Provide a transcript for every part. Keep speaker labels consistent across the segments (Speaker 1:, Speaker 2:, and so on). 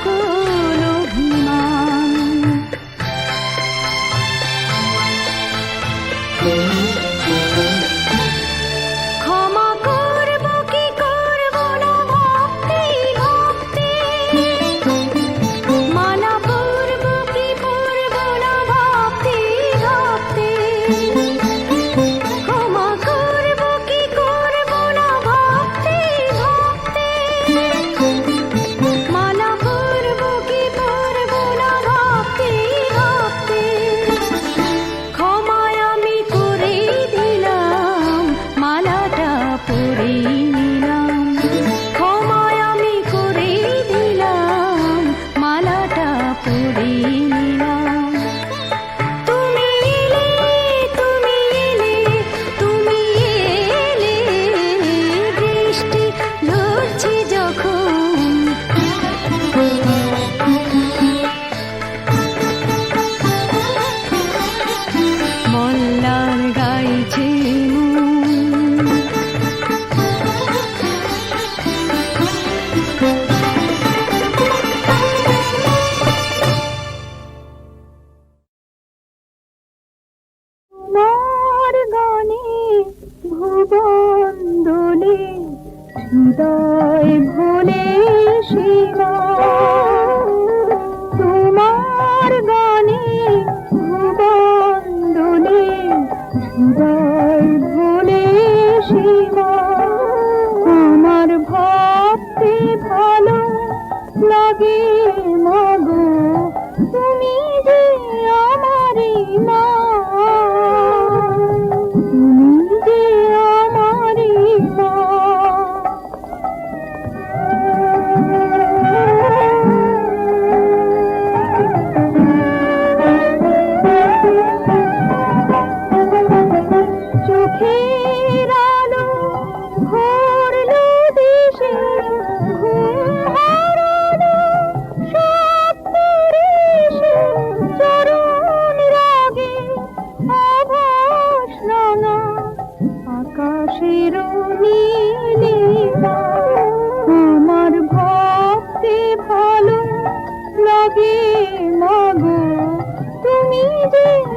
Speaker 1: को Woo!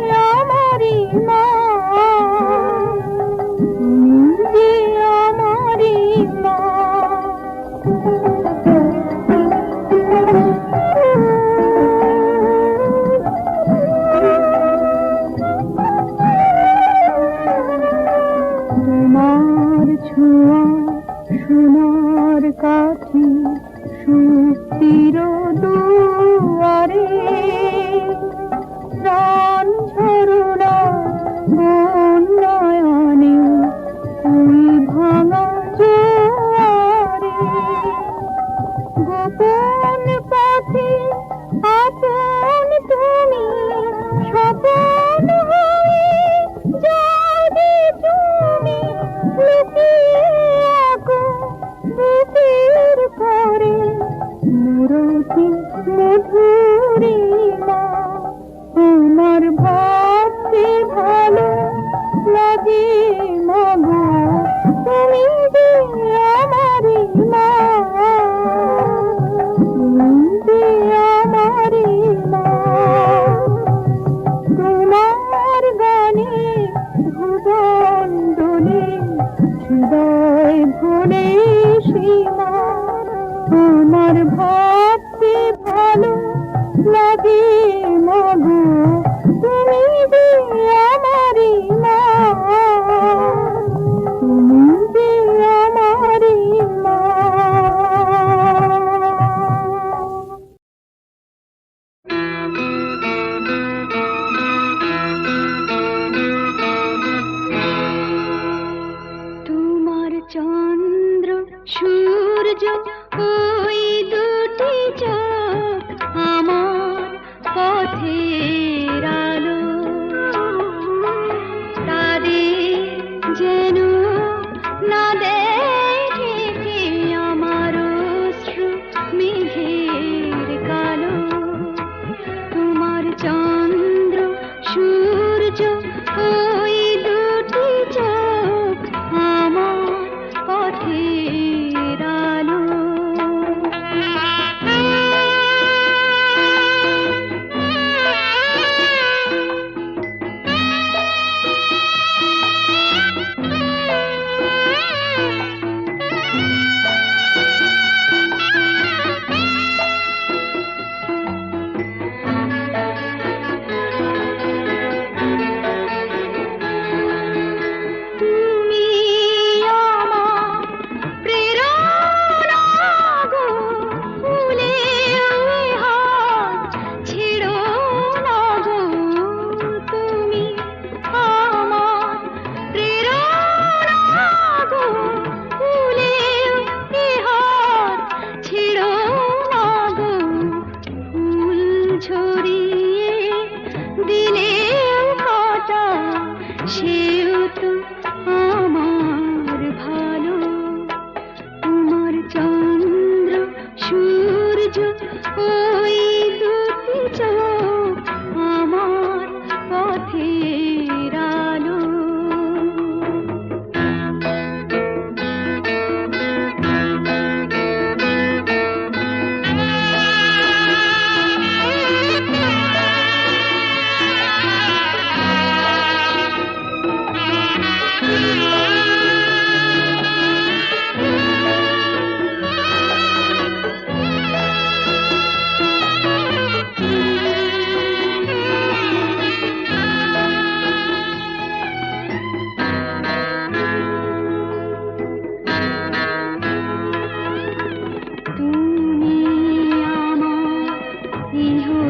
Speaker 1: you.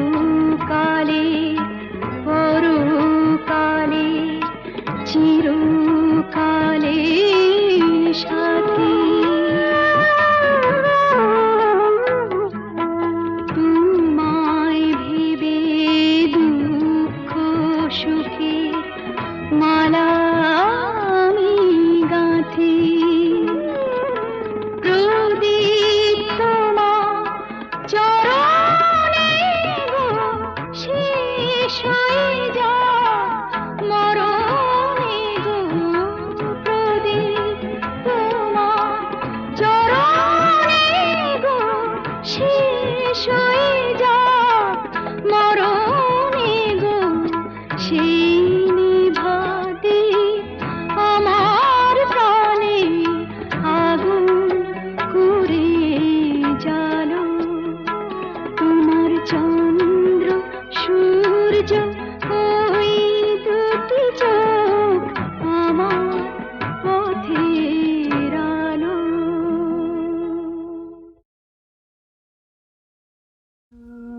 Speaker 1: 嗯。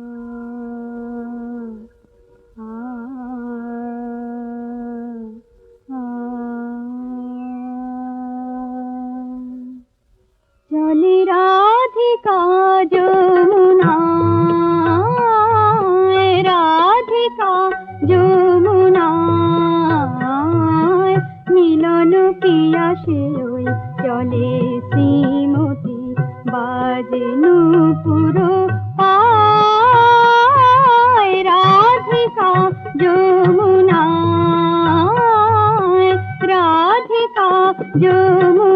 Speaker 1: जो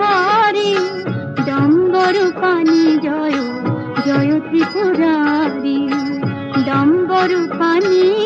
Speaker 1: হরি ডম্বর পানি জয় জয় ত্রিপুরারি। ডম্বর পানি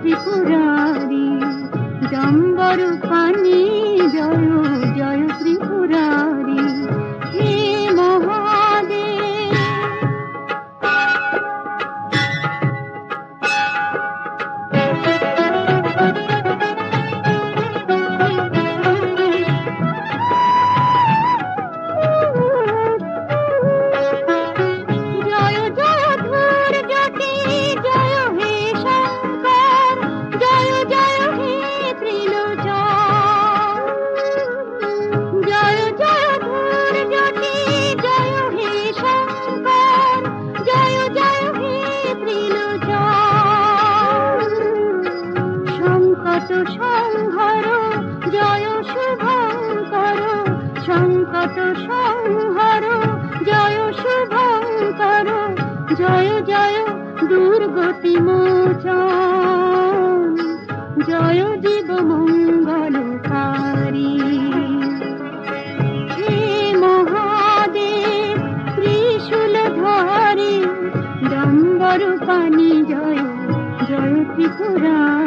Speaker 1: त्रिपुरारी पुराम्बरु কত সংহার, জয় শুভঙ্কর, জয় জয় দুর্গতি মোচন, জয় জীব মঙ্গলকারী পানি জয় জয় ত্রিপুরা।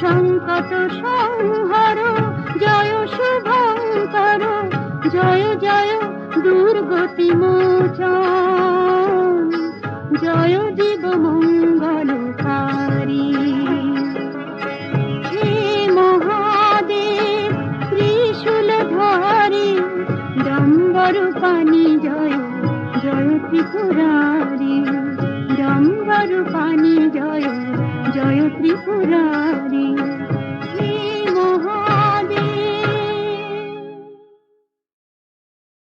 Speaker 1: সংকট সংহর, জয় শুভঙ্কর, জয় জয় দুর্গতি মোচ জয় জীব মঙ্গলকারী পানি জয় জয় ত্রিপুরারী। ডম্বর পানি জয় জয় ত্রিপুরা